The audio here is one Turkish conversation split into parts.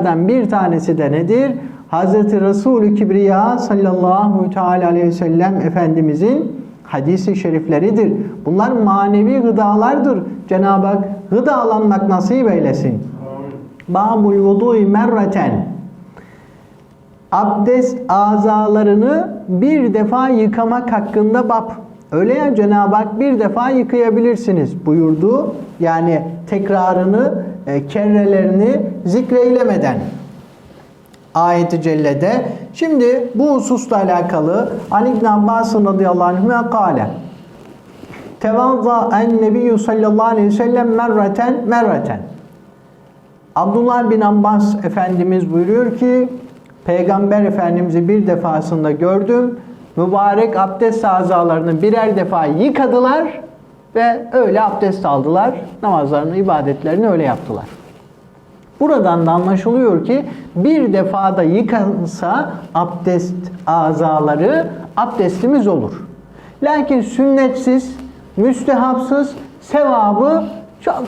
Bunlardan bir tanesi de nedir? Hazreti Resulü Kibriya sallallahu teala aleyhi ve sellem Efendimizin hadisi şerifleridir. Bunlar manevi gıdalardır. Cenab-ı Hak gıdalanmak nasip eylesin. Babul vudu'i merreten abdest azalarını bir defa yıkamak hakkında bab. Öyle ya Cenab-ı Hak bir defa yıkayabilirsiniz buyurdu. Yani tekrarını, e, kerrelerini zikreylemeden. Ayeti Celle'de. Şimdi bu hususla alakalı Ali İbn Abbas radıyallahu anh kâle. Tevazza en nebiyyü sallallahu aleyhi ve sellem merreten merreten. Abdullah bin Abbas Efendimiz buyuruyor ki Peygamber Efendimiz'i bir defasında gördüm. Mübarek abdest azalarını birer defa yıkadılar ve öyle abdest aldılar. Namazlarını, ibadetlerini öyle yaptılar. Buradan da anlaşılıyor ki bir defada yıkansa abdest azaları abdestimiz olur. Lakin sünnetsiz, müstehapsız sevabı çok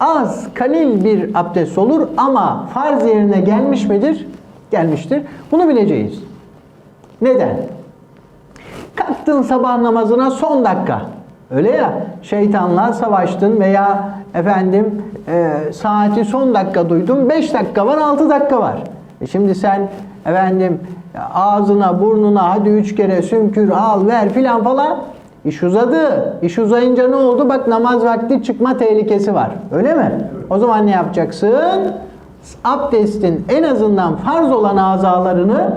az, kalil bir abdest olur ama farz yerine gelmiş midir? Gelmiştir. Bunu bileceğiz. Neden? Kalktın sabah namazına son dakika. Öyle ya şeytanla savaştın veya efendim e, saati son dakika duydun 5 dakika var 6 dakika var. E şimdi sen efendim ağzına burnuna hadi 3 kere sümkür al ver filan falan İş uzadı. İş uzayınca ne oldu? Bak namaz vakti çıkma tehlikesi var. Öyle mi? O zaman ne yapacaksın? Abdestin en azından farz olan azalarını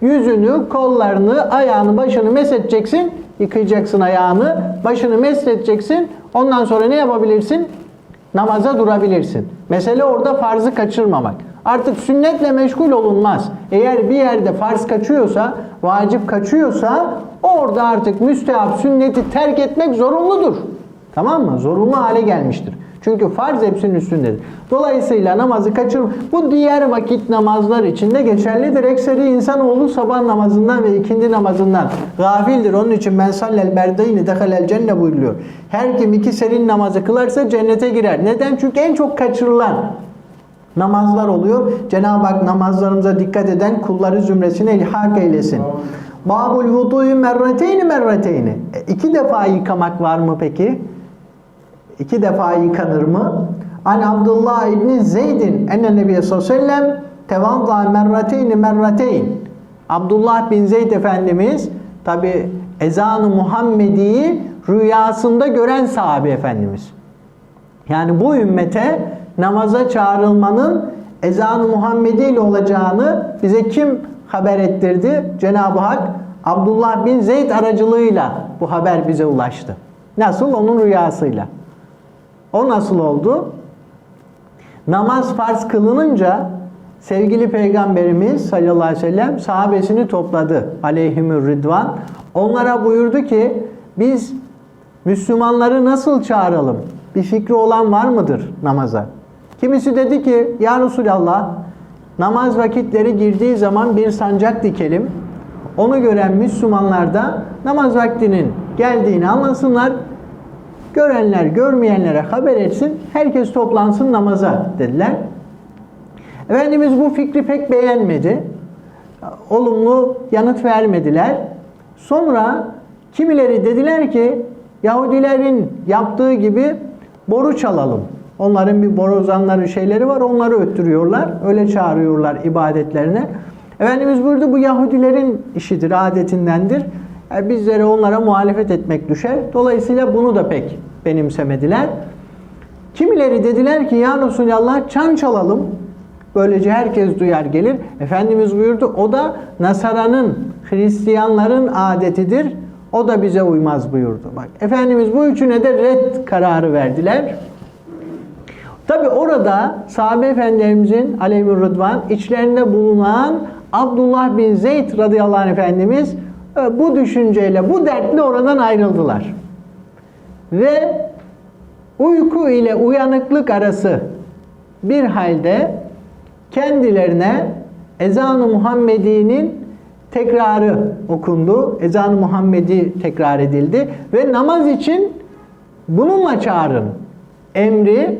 yüzünü, kollarını, ayağını, başını mesedeceksin. Yıkayacaksın ayağını, başını mesledeceksin. Ondan sonra ne yapabilirsin? Namaza durabilirsin. Mesele orada farzı kaçırmamak. Artık sünnetle meşgul olunmaz. Eğer bir yerde farz kaçıyorsa, vacip kaçıyorsa orada artık müstehap sünneti terk etmek zorunludur. Tamam mı? Zorunlu hale gelmiştir. Çünkü farz hepsinin üstündedir. Dolayısıyla namazı kaçır. Bu diğer vakit namazlar için de geçerlidir. Ekseri insanoğlu sabah namazından ve ikindi namazından gafildir. Onun için ben sallel berdeyni dehalel cenne buyuruyor. Her kim iki serin namazı kılarsa cennete girer. Neden? Çünkü en çok kaçırılan namazlar oluyor. Cenab-ı Hak namazlarımıza dikkat eden kulları zümresine ilhak eylesin. Babul vudu'yu merreteyni merreteyni. E, iki defa yıkamak var mı peki? İki defa yıkanır mı? An Abdullah İbni Zeydin enne Nebiye sallallahu aleyhi ve sellem tevazza merreteyni merreteyn. Abdullah bin Zeyd Efendimiz tabi ezanı Muhammedi'yi rüyasında gören sahabe Efendimiz. Yani bu ümmete namaza çağrılmanın ezan-ı Muhammedi ile olacağını bize kim haber ettirdi? Cenab-ı Hak Abdullah bin Zeyd aracılığıyla bu haber bize ulaştı. Nasıl? Onun rüyasıyla. O nasıl oldu? Namaz farz kılınınca sevgili peygamberimiz sallallahu aleyhi ve sellem sahabesini topladı aleyhimür ridvan. Onlara buyurdu ki biz Müslümanları nasıl çağıralım? Bir fikri olan var mıdır namaza? Kimisi dedi ki ya Resulallah namaz vakitleri girdiği zaman bir sancak dikelim. Onu gören Müslümanlar da namaz vaktinin geldiğini anlasınlar. Görenler görmeyenlere haber etsin. Herkes toplansın namaza dediler. Efendimiz bu fikri pek beğenmedi. Olumlu yanıt vermediler. Sonra kimileri dediler ki Yahudilerin yaptığı gibi boru çalalım. Onların bir borazanları şeyleri var. Onları öttürüyorlar. Öyle çağırıyorlar ibadetlerine. Efendimiz buyurdu bu Yahudilerin işidir, adetindendir. Yani bizlere onlara muhalefet etmek düşer. Dolayısıyla bunu da pek benimsemediler. Kimileri dediler ki ya Resulallah çan çalalım. Böylece herkes duyar gelir. Efendimiz buyurdu o da Nasara'nın, Hristiyanların adetidir. O da bize uymaz buyurdu. Bak Efendimiz bu üçüne de red kararı verdiler. Tabi orada sahabe efendilerimizin aleyhü rıdvan içlerinde bulunan Abdullah bin Zeyd radıyallahu anh efendimiz e, bu düşünceyle, bu dertle oradan ayrıldılar. Ve uyku ile uyanıklık arası bir halde kendilerine ezan-ı Muhammedi'nin tekrarı okundu. Ezan-ı Muhammedi tekrar edildi ve namaz için bununla çağırın emri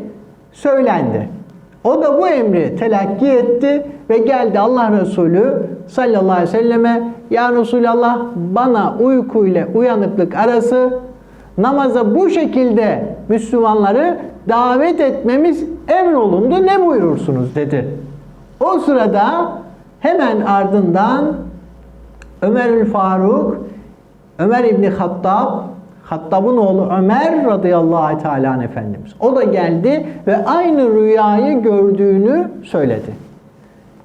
söylendi. O da bu emri telakki etti ve geldi Allah Resulü sallallahu aleyhi ve selleme Ya Resulallah bana uyku ile uyanıklık arası namaza bu şekilde Müslümanları davet etmemiz emrolundu ne buyurursunuz dedi. O sırada hemen ardından Ömerül Faruk, Ömer İbni Hattab, Hattab'ın oğlu Ömer radıyallahu teala efendimiz. O da geldi ve aynı rüyayı gördüğünü söyledi.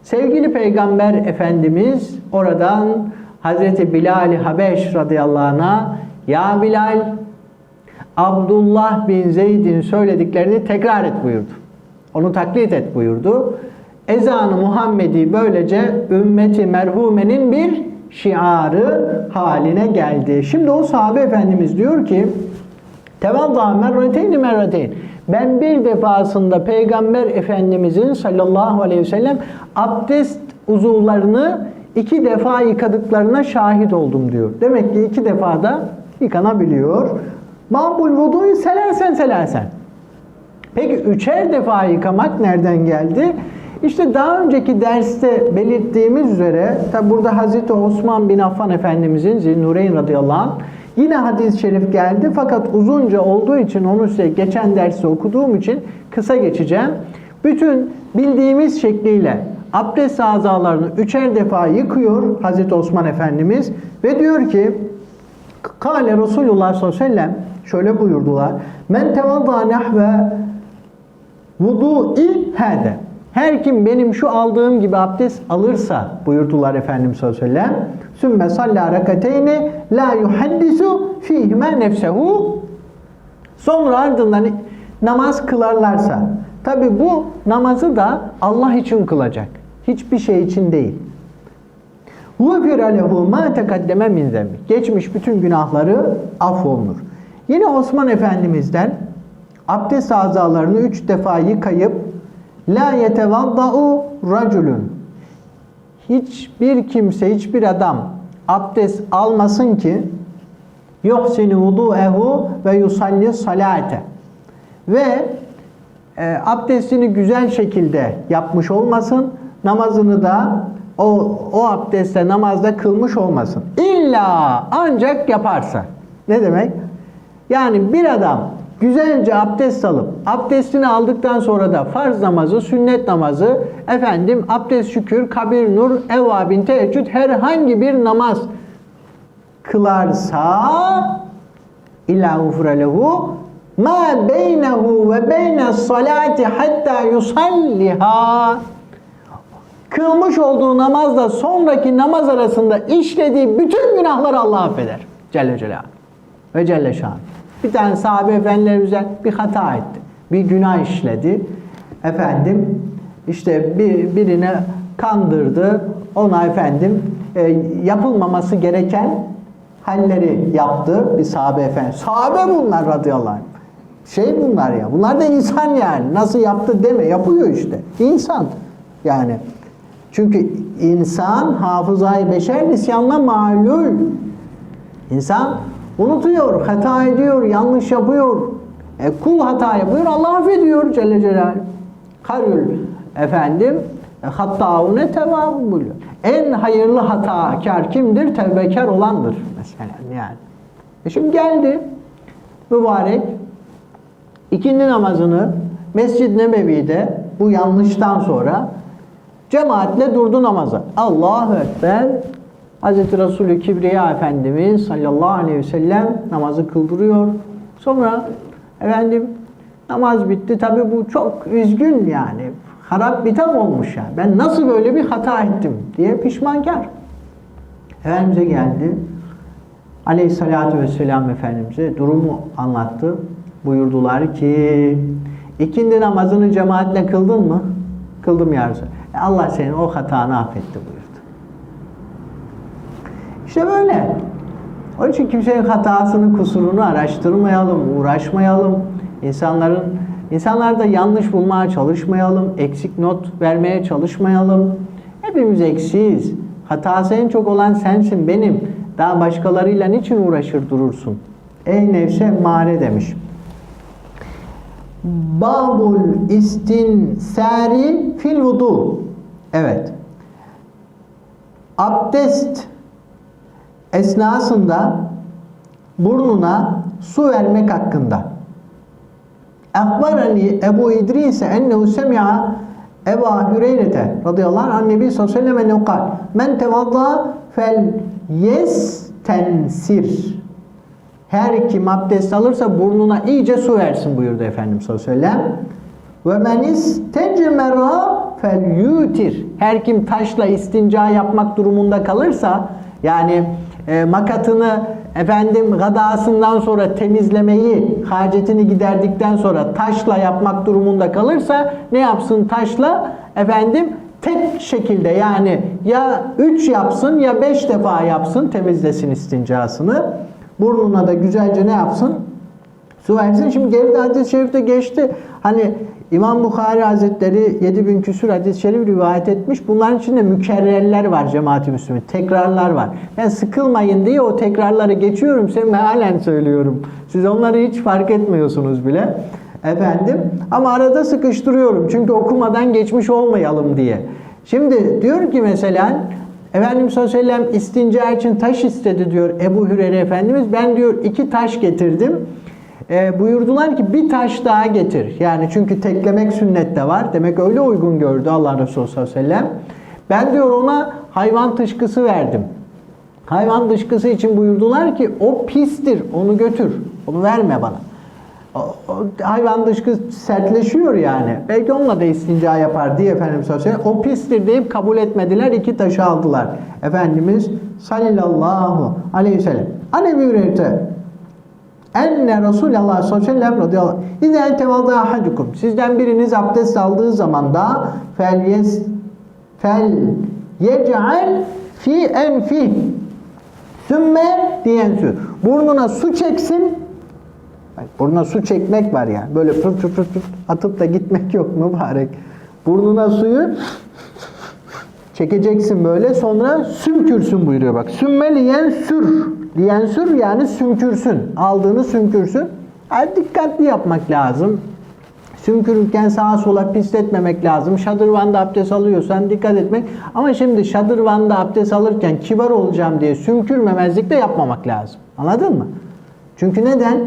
Sevgili Peygamber Efendimiz oradan Hazreti Bilal-i Habeş radıyallahu anh'a Ya Bilal Abdullah bin Zeyd'in söylediklerini tekrar et buyurdu. Onu taklit et buyurdu. Ezanı Muhammedi böylece ümmeti merhumenin bir şiarı haline geldi. Şimdi o sahabe efendimiz diyor ki Tevadda merreteyni merreteyn. Ben bir defasında Peygamber Efendimizin sallallahu aleyhi ve sellem abdest uzuvlarını iki defa yıkadıklarına şahit oldum diyor. Demek ki iki defada yıkanabiliyor. Babul vudu'yu selersen selersen. Peki üçer defa yıkamak nereden geldi? İşte daha önceki derste belirttiğimiz üzere, tabi burada Hazreti Osman bin Affan Efendimizin Zilnureyn radıyallahu anh yine hadis-i şerif geldi fakat uzunca olduğu için onu size geçen derste okuduğum için kısa geçeceğim. Bütün bildiğimiz şekliyle abdest azalarını üçer defa yıkıyor Hazreti Osman Efendimiz ve diyor ki Kale Resulullah sallallahu aleyhi ve sellem şöyle buyurdular. Men tevadda nehve vudu'i hade. Her kim benim şu aldığım gibi abdest alırsa buyurdular Efendimiz sallallahu aleyhi ve sellem. Sümme salla rekateyni la yuhaddisu fihime nefsehu. Sonra ardından namaz kılarlarsa. Tabi bu namazı da Allah için kılacak. Hiçbir şey için değil. وَفِرَ لَهُ مَا تَقَدَّمَ مِنْ ذَنْبِ Geçmiş bütün günahları affolunur. Yine Osman Efendimiz'den abdest azalarını üç defa yıkayıp La yetevadda'u raculun Hiçbir kimse, hiçbir adam abdest almasın ki yuhsinu vudu'ehu ve yusalli salate ve e, abdestini güzel şekilde yapmış olmasın, namazını da o, o abdestle namazda kılmış olmasın. İlla ancak yaparsa. Ne demek? Yani bir adam güzelce abdest alıp abdestini aldıktan sonra da farz namazı, sünnet namazı, efendim abdest şükür, kabir nur, evvabin, teheccüd herhangi bir namaz kılarsa illa ufre lehu ma beynehu ve beyne salati hatta yusalliha kılmış olduğu namazla sonraki namaz arasında işlediği bütün günahları Allah affeder. Celle Celaluhu ve Celle Şan. Bir tane sahabe efendilerimize bir hata etti. Bir günah işledi. Efendim işte bir, birine kandırdı. Ona efendim e, yapılmaması gereken halleri yaptı bir sahabe efendi. Sahabe bunlar radıyallahu anh. Şey bunlar ya. Bunlar da insan yani. Nasıl yaptı deme. Yapıyor işte. İnsan. Yani. Çünkü insan hafızayı beşer nisyanla malul. İnsan unutuyor, hata ediyor, yanlış yapıyor. E, kul hata yapıyor, Allah affediyor Celle Celaluhu. Karül efendim e, hattaune tevabun buluyor. En hayırlı hatakar kimdir? Tevbekar olandır mesela yani. E şimdi geldi mübarek ikindi namazını Mescid-i Nebevi'de bu yanlıştan sonra cemaatle durdu namaza. Allahu Ekber Hz. Resulü Kibriya Efendimiz sallallahu aleyhi ve sellem namazı kıldırıyor. Sonra efendim namaz bitti. Tabi bu çok üzgün yani. Harap bitap olmuş ya. Ben nasıl böyle bir hata ettim diye pişmankar. Efendimiz'e geldi. Aleyhissalatü vesselam Efendimiz'e durumu anlattı. Buyurdular ki ikindi namazını cemaatle kıldın mı? Kıldım ya Resulallah. E Allah senin o hatanı affetti buyurdu. İşte böyle. Onun için kimsenin hatasını, kusurunu araştırmayalım, uğraşmayalım. İnsanların insanlarda yanlış bulmaya çalışmayalım, eksik not vermeye çalışmayalım. Hepimiz eksiyiz. Hatası en çok olan sensin, benim. Daha başkalarıyla niçin uğraşır durursun? Ey nefse mare demiş. Babul istinsari fil vudu. Evet. Abdest esnasında burnuna su vermek hakkında. Akbarani Ebu İdris ennehu semi'a Ebu Hüreyre'te radıyallahu anh Nebi sallallahu aleyhi ve sellem kal Men tevadda fel yestensir Her kim abdest alırsa burnuna iyice su versin buyurdu Efendimiz sallallahu aleyhi ve sellem. Ve men fel yutir. Her kim taşla istinca yapmak durumunda kalırsa yani e, makatını efendim gadasından sonra temizlemeyi, hacetini giderdikten sonra taşla yapmak durumunda kalırsa ne yapsın taşla? Efendim tek şekilde yani ya 3 yapsın ya 5 defa yapsın temizlesin istincasını. Burnuna da güzelce ne yapsın? Su versin. Şimdi geride hadis-i şerifte geçti. Hani İmam Bukhari Hazretleri 7000 küsur hadis-i şerif rivayet etmiş. Bunların içinde mükerrerler var cemaat-i müslümin. Tekrarlar var. Ben sıkılmayın diye o tekrarları geçiyorum. Size mealen söylüyorum. Siz onları hiç fark etmiyorsunuz bile. Efendim. Ama arada sıkıştırıyorum. Çünkü okumadan geçmiş olmayalım diye. Şimdi diyor ki mesela Efendimiz sallallahu aleyhi ve sellem istinca için taş istedi diyor Ebu Hüreyre Efendimiz. Ben diyor iki taş getirdim. E, buyurdular ki bir taş daha getir. Yani çünkü teklemek sünnette var. Demek öyle uygun gördü Allah Resulü sallallahu aleyhi ve sellem. Ben diyor ona hayvan dışkısı verdim. Hayvan dışkısı için buyurdular ki o pistir onu götür. Onu verme bana. O, o hayvan dışkısı sertleşiyor yani. Belki onunla da istinca yapar diye Efendimiz sallallahu aleyhi ve sellem. O pistir deyip kabul etmediler. iki taşı aldılar. Efendimiz sallallahu aleyhi ve sellem. Anne bir enne Resulullah sallallahu aleyhi ve sellem radıyallahu anh ahadukum Sizden biriniz abdest aldığı zaman da fel yes fel yec'al fi enfi sümme diyen su. Burnuna su çeksin. Burnuna su çekmek var ya. Böyle pırt pırt pırt atıp da gitmek yok mübarek. Burnuna suyu çekeceksin böyle sonra sümkürsün buyuruyor bak. Sümme liyen sür. Liyen sür yani sümkürsün. Aldığını sümkürsün. Yani dikkatli yapmak lazım. Sümkürürken sağa sola pisletmemek lazım. Şadırvanda abdest alıyorsan dikkat etmek. Ama şimdi şadırvanda abdest alırken kibar olacağım diye sümkürmemezlik de yapmamak lazım. Anladın mı? Çünkü neden?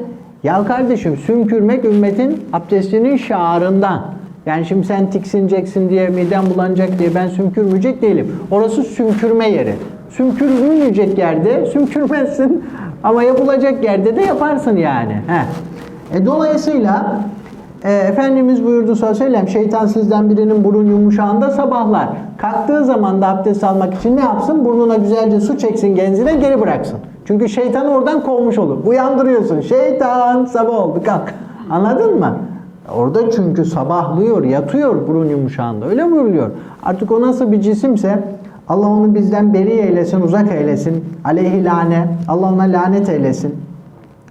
Ya kardeşim sümkürmek ümmetin abdestinin şaarından. Yani şimdi sen tiksineceksin diye, miden bulanacak diye ben sümkürmeyecek değilim. Orası sümkürme yeri. Sümkürmeyecek yerde sümkürmezsin ama yapılacak yerde de yaparsın yani. Heh. E, dolayısıyla e, Efendimiz buyurdu sallallahu aleyhi ve sellem şeytan sizden birinin burun yumuşağında sabahlar. Kalktığı zaman da abdest almak için ne yapsın? Burnuna güzelce su çeksin genzine geri bıraksın. Çünkü şeytanı oradan kovmuş olur. Uyandırıyorsun. Şeytan sabah oldu kalk. Anladın mı? Orada çünkü sabahlıyor, yatıyor burun yumuşağında. Öyle buyuruyor. Artık o nasıl bir cisimse Allah onu bizden beri eylesin, uzak eylesin. Aleyhi lane. Allah ona lanet eylesin.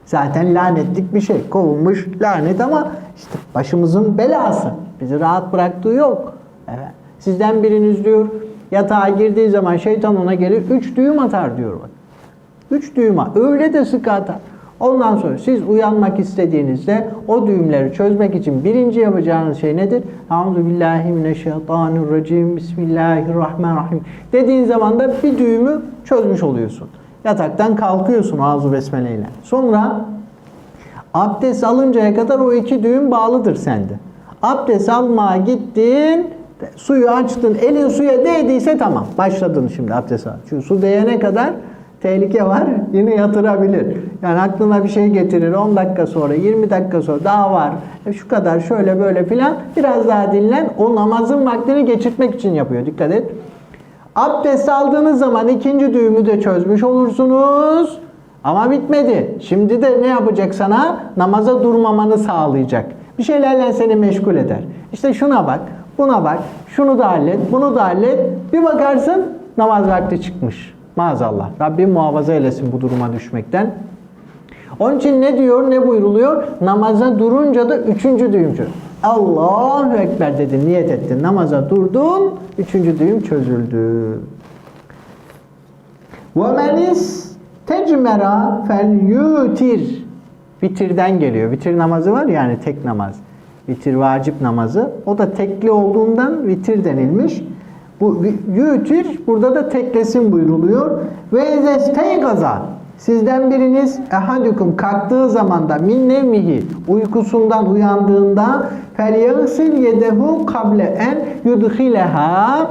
Zaten lanetlik bir şey. Kovulmuş lanet ama işte başımızın belası. Bizi rahat bıraktığı yok. Evet. Sizden biriniz diyor yatağa girdiği zaman şeytan ona gelir üç düğüm atar diyor bak. Üç düğüm atar. Öyle de sıkı atar. Ondan sonra siz uyanmak istediğinizde o düğümleri çözmek için birinci yapacağınız şey nedir? Euzu billahi mineşşeytanirracim. Bismillahirrahmanirrahim. Dediğin zaman da bir düğümü çözmüş oluyorsun. Yataktan kalkıyorsun ağzı besmeleyle. Sonra abdest alıncaya kadar o iki düğüm bağlıdır sende. Abdest almaya gittin, suyu açtın, elin suya değdiyse tamam. Başladın şimdi abdest al. Çünkü su değene kadar tehlike var. Yine yatırabilir. Yani aklına bir şey getirir. 10 dakika sonra, 20 dakika sonra daha var. E şu kadar şöyle böyle filan. Biraz daha dinlen. O namazın vaktini geçirtmek için yapıyor. Dikkat et. Abdest aldığınız zaman ikinci düğümü de çözmüş olursunuz. Ama bitmedi. Şimdi de ne yapacak sana? Namaza durmamanı sağlayacak. Bir şeylerle seni meşgul eder. İşte şuna bak, buna bak, şunu da hallet, bunu da hallet. Bir bakarsın namaz vakti çıkmış. Maazallah. Rabbim muhafaza eylesin bu duruma düşmekten. Onun için ne diyor, ne buyruluyor? Namaza durunca da üçüncü düğüm çözülür. Allahu Ekber dedin, niyet ettin. Namaza durdun, üçüncü düğüm çözüldü. وَمَنِ تecmera fel yutir. Vitirden geliyor. Vitir namazı var ya, yani tek namaz. Vitir vacip namazı. O da tekli olduğundan vitir denilmiş. Bu yütir burada da teklesin buyruluyor. Ve zesteygaza Sizden biriniz ehadukum kalktığı zamanda min nevmihi uykusundan uyandığında felyaghsil yedehu kable en yudhileha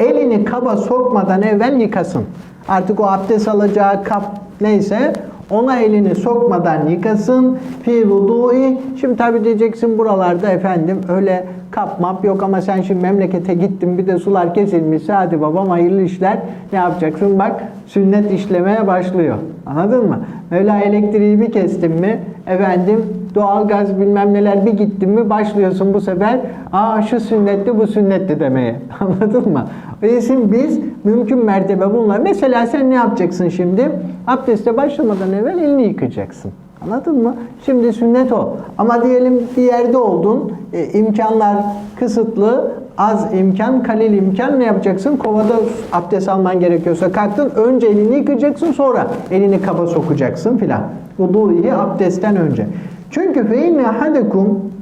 elini kaba sokmadan evvel yıkasın. Artık o abdest alacağı kap neyse ona elini sokmadan yıkasın. Fi vudui. Şimdi tabi diyeceksin buralarda efendim öyle kap map yok ama sen şimdi memlekete gittin bir de sular kesilmişse hadi babam hayırlı işler. Ne yapacaksın? Bak sünnet işlemeye başlıyor. Anladın mı? Öyle elektriği bir kestin mi efendim doğalgaz bilmem neler bir gittin mi başlıyorsun bu sefer aa şu sünnetti bu sünnetti demeye. Anladın mı? O biz mümkün mertebe bunlar. Mesela sen ne yapacaksın şimdi? Abdeste başlamadan evvel elini yıkacaksın. Anladın mı? Şimdi sünnet o. Ama diyelim bir yerde oldun, e, imkanlar kısıtlı, az imkan, kalil imkan ne yapacaksın? Kovada abdest alman gerekiyorsa kalktın, önce elini yıkacaksın, sonra elini kaba sokacaksın filan. Vudu'ihi abdestten önce. Çünkü fe inne ahadekum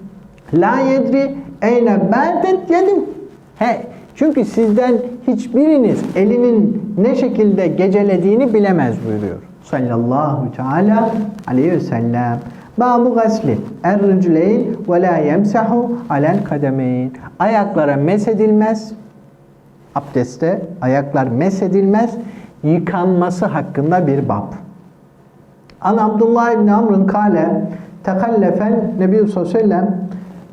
la yedri eyne bâdet yedim. He, çünkü sizden hiçbiriniz elinin ne şekilde gecelediğini bilemez buyuruyor. Sallallahu teala aleyhi ve sellem. Babu gasli er-ricleyn ve la yemsahu alel kademeyn. Ayaklara mesedilmez. Abdestte ayaklar mesedilmez. Yıkanması hakkında bir bab. An Abdullah İbni Amr'ın kale tekallefen Nebi sallallahu aleyhi ve sellem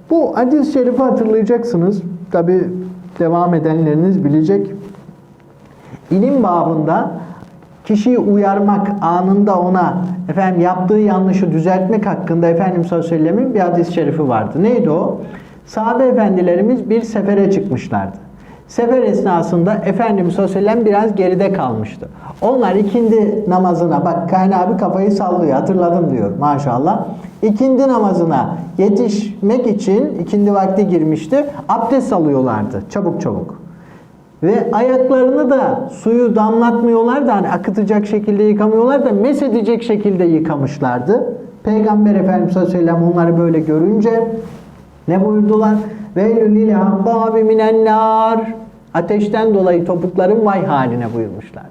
bu hadis-i şerifi hatırlayacaksınız. Tabi devam edenleriniz bilecek. İlim babında kişiyi uyarmak, anında ona efendim yaptığı yanlışı düzeltmek hakkında Efendimiz sallallahu aleyhi ve sellemin bir hadis-i şerifi vardı. Neydi o? Sahabe efendilerimiz bir sefere çıkmışlardı. Sefer esnasında Efendimiz sallallahu aleyhi ve sellem biraz geride kalmıştı. Onlar ikindi namazına, bak Kayna abi kafayı sallıyor, hatırladım diyor maşallah. İkindi namazına yetişmek için ikindi vakti girmişti, abdest alıyorlardı çabuk çabuk. Ve ayaklarını da suyu damlatmıyorlar da hani akıtacak şekilde yıkamıyorlar da mesedecek şekilde yıkamışlardı. Peygamber Efendimiz sallallahu aleyhi ve sellem onları böyle görünce ne buyurdular? Veylül lil habbabi minen nar. Ateşten dolayı topukların vay haline buyurmuşlar.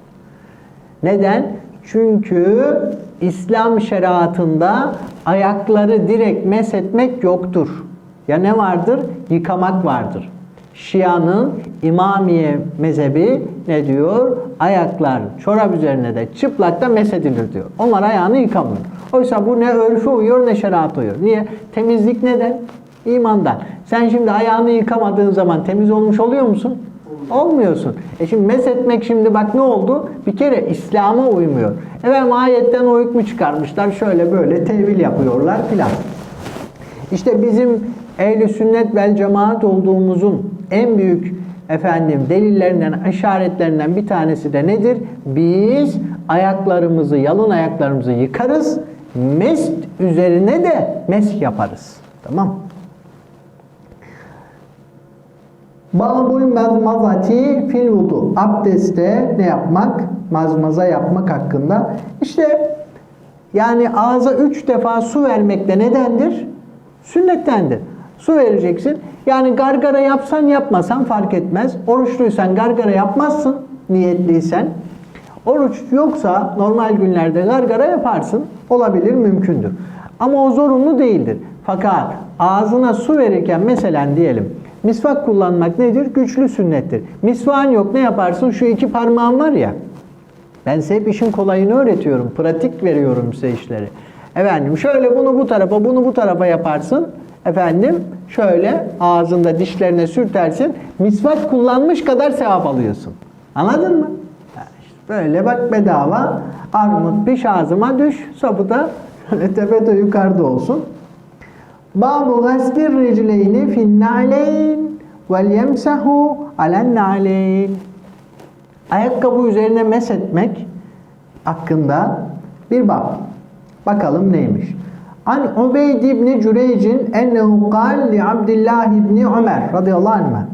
Neden? Çünkü İslam şeriatında ayakları direkt mesetmek yoktur. Ya ne vardır? Yıkamak vardır. Şia'nın İmamiye mezhebi ne diyor? Ayaklar çorap üzerine de çıplakta mesedilir diyor. Onlar ayağını yıkamıyor. Oysa bu ne örfe uyuyor ne şeriat uyuyor. Niye? Temizlik neden? İmandan. Sen şimdi ayağını yıkamadığın zaman temiz olmuş oluyor musun? Olmuyorsun. E şimdi mesetmek şimdi bak ne oldu? Bir kere İslam'a uymuyor. Efendim ayetten o hükmü çıkarmışlar. Şöyle böyle tevil yapıyorlar filan. İşte bizim ehl sünnet vel cemaat olduğumuzun en büyük efendim delillerinden, işaretlerinden bir tanesi de nedir? Biz ayaklarımızı, yalın ayaklarımızı yıkarız. Mest üzerine de mesk yaparız. Tamam Babul mazmazati fil vudu. Abdestte ne yapmak? Mazmaza yapmak hakkında. İşte yani ağza üç defa su vermek de nedendir? Sünnettendir. Su vereceksin. Yani gargara yapsan yapmasan fark etmez. Oruçluysan gargara yapmazsın niyetliysen. Oruç yoksa normal günlerde gargara yaparsın. Olabilir, mümkündür. Ama o zorunlu değildir. Fakat ağzına su verirken mesela diyelim misvak kullanmak nedir? Güçlü sünnettir. Misvağın yok ne yaparsın? Şu iki parmağın var ya. Ben size hep işin kolayını öğretiyorum. Pratik veriyorum size işleri. Efendim şöyle bunu bu tarafa, bunu bu tarafa yaparsın. Efendim şöyle ağzında dişlerine sürtersin. Misvak kullanmış kadar sevap alıyorsun. Anladın mı? böyle bak bedava. Armut piş ağzıma düş. Sapı da tepede yukarıda olsun. Babu gaslir ricleyni fin na'leyn vel yemsahu alen na'leyn. Ayakkabı üzerine mesetmek hakkında bir bab. Bakalım neymiş. An Ubeyd ibn Cüreyc'in ennehu kal li Abdullah ibn Ömer radıyallahu anh.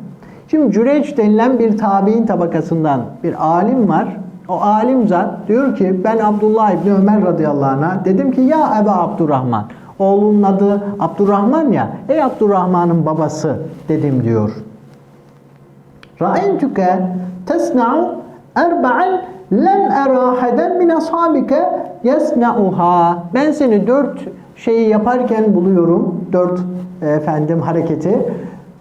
Şimdi Cüreyc denilen bir tabi'in tabakasından bir alim var. O alim zat diyor ki ben Abdullah ibn Ömer radıyallahu anh'a dedim ki ya Eba Abdurrahman Oğlunun adı Abdurrahman ya. Ey Abdurrahman'ın babası dedim diyor. Ra'aytuke tesna'u erba'an lem era heden min ashabike yesna'uha. Ben seni dört şeyi yaparken buluyorum. Dört e, efendim hareketi.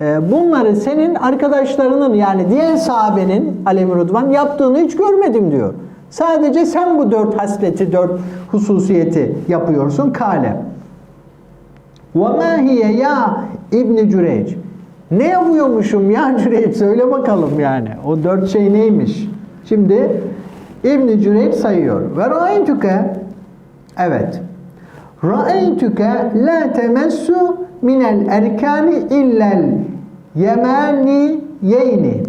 E, Bunları senin arkadaşlarının yani diğer sahabenin aleyhi rıdvan yaptığını hiç görmedim diyor. Sadece sen bu dört hasleti, dört hususiyeti yapıyorsun. Kale. وَمَا هِيَ ya İbni Cüreyc. Ne yapıyormuşum ya Cüreyc? Söyle bakalım yani. O dört şey neymiş? Şimdi İbni Cüreyc sayıyor. Ve ra'aytuke Evet. Ra'aytuke la temessu minel erkani illel yemani yeyni.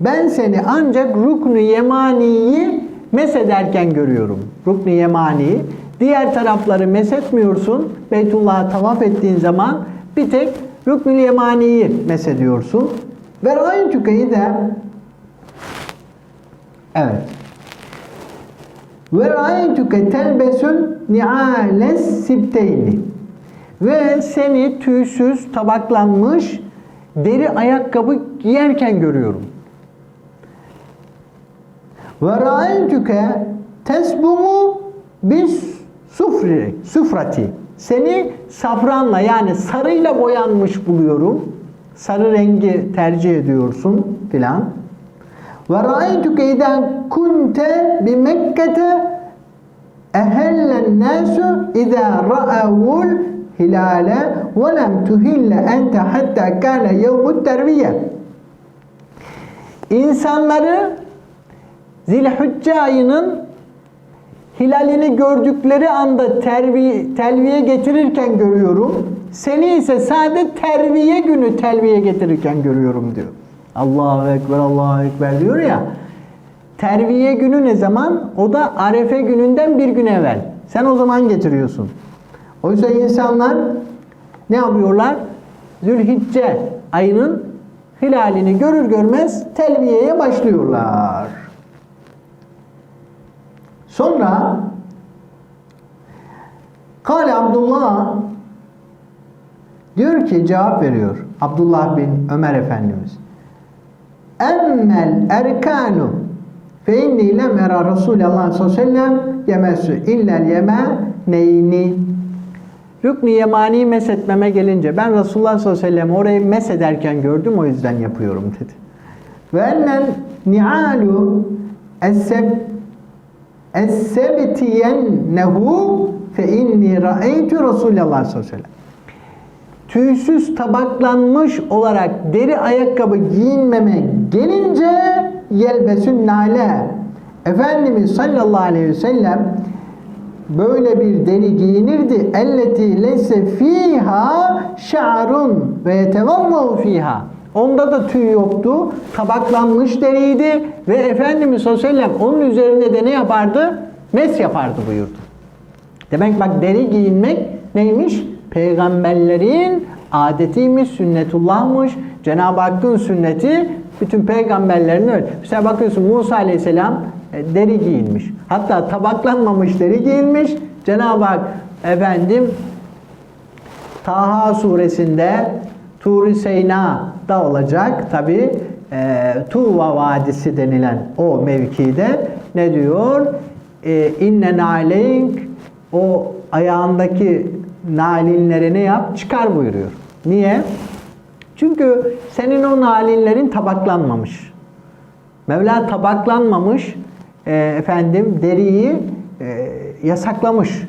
Ben seni ancak ruknu yemaniyi mesederken görüyorum. Ruknu yemaniyi. Diğer tarafları mesetmiyorsun. Beytullah'a tavaf ettiğin zaman bir tek ruknu yemaniyi mesediyorsun. Ve ra'aytuke'yi de Evet. Ve ra'aytuke telbesun ni'ales sibteyni. Ve seni tüysüz, tabaklanmış deri ayakkabı giyerken görüyorum. Ve ra'aytuke tesbumu bis sufri, sufrati. Seni safranla yani sarıyla boyanmış buluyorum. Sarı rengi tercih ediyorsun filan. Ve ra'aytuke iden kunte bi Mekke'te ehellen nasu iza ra'avul hilale ve lem tuhille ente hatta kana yevmut terviye. İnsanları Zilhicce ayının hilalini gördükleri anda tervi, telviye getirirken görüyorum. Seni ise sadece terviye günü telviye getirirken görüyorum diyor. Allahu Ekber, Allahu Ekber diyor ya. Terviye günü ne zaman? O da Arefe gününden bir gün evvel. Sen o zaman getiriyorsun. Oysa insanlar ne yapıyorlar? Zülhicce ayının hilalini görür görmez telviyeye başlıyorlar. Sonra Kale Abdullah diyor ki cevap veriyor Abdullah bin Ömer Efendimiz. Emmel erkanu fe inni lem era Resulullah sallallahu aleyhi ve sellem yemessu illel yemeneyni Rükn-i Yemani mesetmeme gelince ben Resulullah sallallahu aleyhi ve sellem orayı mesederken gördüm o yüzden yapıyorum dedi. Ve ennel ni'alu es-seb Es-sebtiyennehu fe inni ra'eytu Resulullah sallallahu aleyhi ve sellem. Tüysüz tabaklanmış olarak deri ayakkabı giyinmeme gelince yelbesün nale. Efendimiz sallallahu aleyhi ve sellem böyle bir deri giyinirdi. Elleti leyse fiha şa'run ve yetevallahu fiha. Onda da tüy yoktu. Tabaklanmış deriydi ve Efendimiz sallallahu aleyhi ve sellem onun üzerine de ne yapardı? Mes yapardı buyurdu. Demek bak deri giyinmek neymiş? Peygamberlerin adetiymiş, sünnetullahmış. Cenab-ı Hakk'ın sünneti bütün peygamberlerin öyle. Mesela bakıyorsun Musa aleyhisselam e, deri giyinmiş. Hatta tabaklanmamış deri giyinmiş. Cenab-ı Hak efendim Taha suresinde Tur-i Seyna'da olacak tabi e, Tuva Vadisi denilen o mevkide ne diyor? E, İnne naleyk o ayağındaki nalinleri ne yap? Çıkar buyuruyor. Niye? Çünkü senin o nalinlerin tabaklanmamış. Mevla tabaklanmamış e, efendim deriyi e, yasaklamış.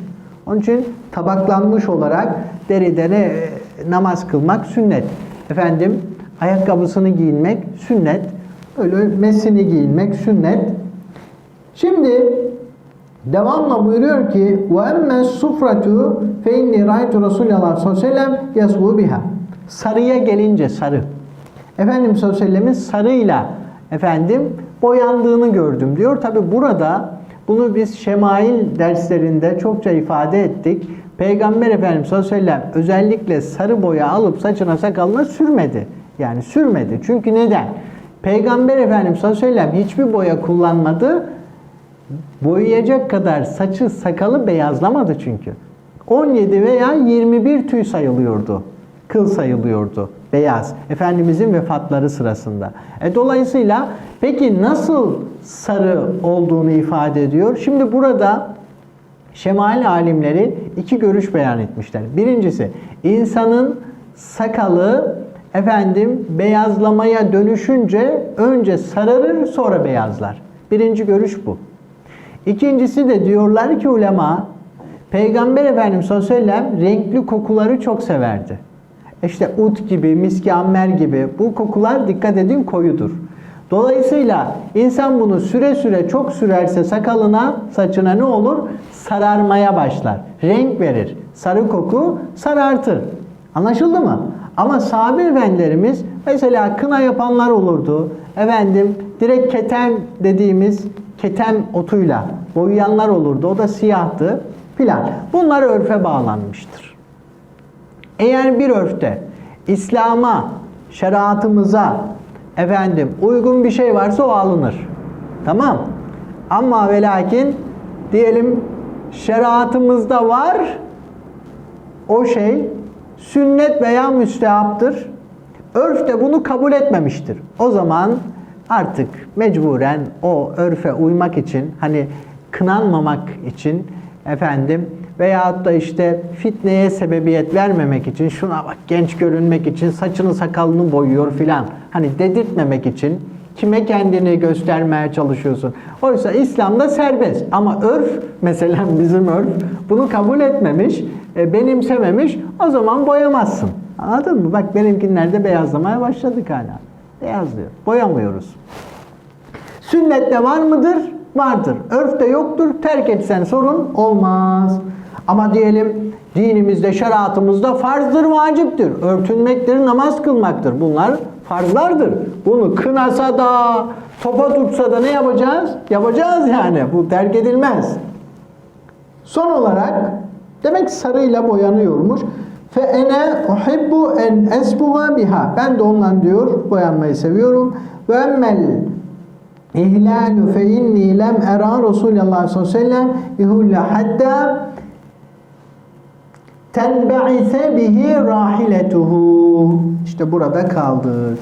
Onun için tabaklanmış olarak deride ne, e, namaz kılmak sünnet. Efendim ayakkabısını giyinmek sünnet. Öyle mesini giyinmek sünnet. Şimdi devamla buyuruyor ki ve emme sufratu fe inni ra'aytu Resulullah sallallahu aleyhi ve sellem. Sarıya gelince sarı. Efendimiz sallallahu sarıyla efendim boyandığını gördüm diyor. Tabi burada bunu biz şemail derslerinde çokça ifade ettik. Peygamber Efendimiz sallallahu aleyhi ve sellem özellikle sarı boya alıp saçına sakalına sürmedi. Yani sürmedi. Çünkü neden? Peygamber Efendimiz sallallahu aleyhi ve sellem hiçbir boya kullanmadı. Boyayacak kadar saçı sakalı beyazlamadı çünkü. 17 veya 21 tüy sayılıyordu. Kıl sayılıyordu. Beyaz. Efendimizin vefatları sırasında. E, dolayısıyla peki nasıl sarı olduğunu ifade ediyor? Şimdi burada Şemail alimleri iki görüş beyan etmişler. Birincisi insanın sakalı efendim beyazlamaya dönüşünce önce sararır sonra beyazlar. Birinci görüş bu. İkincisi de diyorlar ki ulema Peygamber Efendimiz sallallahu aleyhi ve sellem renkli kokuları çok severdi. İşte ut gibi, miski ammer gibi bu kokular dikkat edin koyudur. Dolayısıyla insan bunu süre süre çok sürerse sakalına, saçına ne olur? Sararmaya başlar. Renk verir. Sarı koku sarartır. Anlaşıldı mı? Ama sahabe efendilerimiz mesela kına yapanlar olurdu. Efendim direkt keten dediğimiz keten otuyla boyayanlar olurdu. O da siyahtı filan. Bunlar örfe bağlanmıştır. Eğer bir örfte İslam'a, şeriatımıza efendim uygun bir şey varsa o alınır. Tamam. Ama ve lakin diyelim şeriatımızda var o şey sünnet veya müstehaptır. Örf de bunu kabul etmemiştir. O zaman artık mecburen o örfe uymak için hani kınanmamak için efendim veyahut da işte fitneye sebebiyet vermemek için şuna bak genç görünmek için saçını sakalını boyuyor filan hani dedirtmemek için kime kendini göstermeye çalışıyorsun. Oysa İslam'da serbest ama örf mesela bizim örf bunu kabul etmemiş, e, benimsememiş o zaman boyamazsın. Anladın mı? Bak benimkinlerde beyazlamaya başladık hala. Beyazlıyor. Boyamıyoruz. Sünnette var mıdır? Vardır. Örfte yoktur. Terk etsen sorun olmaz. Ama diyelim dinimizde, şeriatımızda farzdır, vaciptir. Örtünmektir, namaz kılmaktır. Bunlar farzlardır. Bunu kınasa da, topa tutsa da ne yapacağız? Yapacağız yani. Bu terk edilmez. Son olarak demek sarıyla boyanıyormuş. Fe ene uhibbu en esbuha biha. Ben de ondan diyor boyanmayı seviyorum. Ve emmel ihlalu fe inni lem era Resulullah sallallahu aleyhi ve sellem ihulla hatta tenbe'ise bihi rahiletuhu. İşte burada kaldı.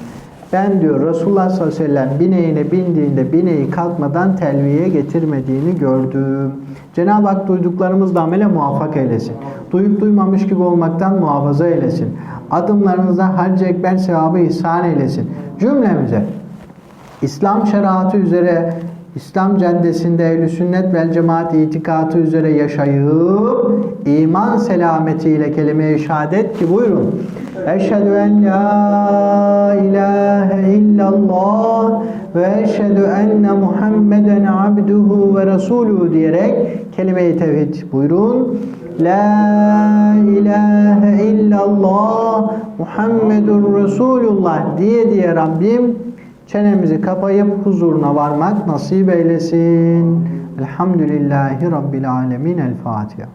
Ben diyor Resulullah sallallahu aleyhi ve sellem bineğine bindiğinde bineği kalkmadan telviye getirmediğini gördüm. Cenab-ı Hak duyduklarımızla amele muvaffak eylesin. Duyup duymamış gibi olmaktan muhafaza eylesin. Adımlarınıza hac ekber sevabı ihsan eylesin. Cümlemize İslam şeriatı üzere İslam caddesinde ehl sünnet vel cemaat itikatı üzere yaşayıp iman selametiyle kelime-i şehadet ki buyurun. Eşhedü en la ilahe illallah ve eşhedü enne Muhammeden abduhu ve resuluhu diyerek kelime-i tevhid buyurun. La ilahe illallah Muhammedur Resulullah diye diye Rabbim çenemizi kapayıp huzuruna varmak nasip eylesin. Elhamdülillahi Rabbil Alemin. El Fatiha.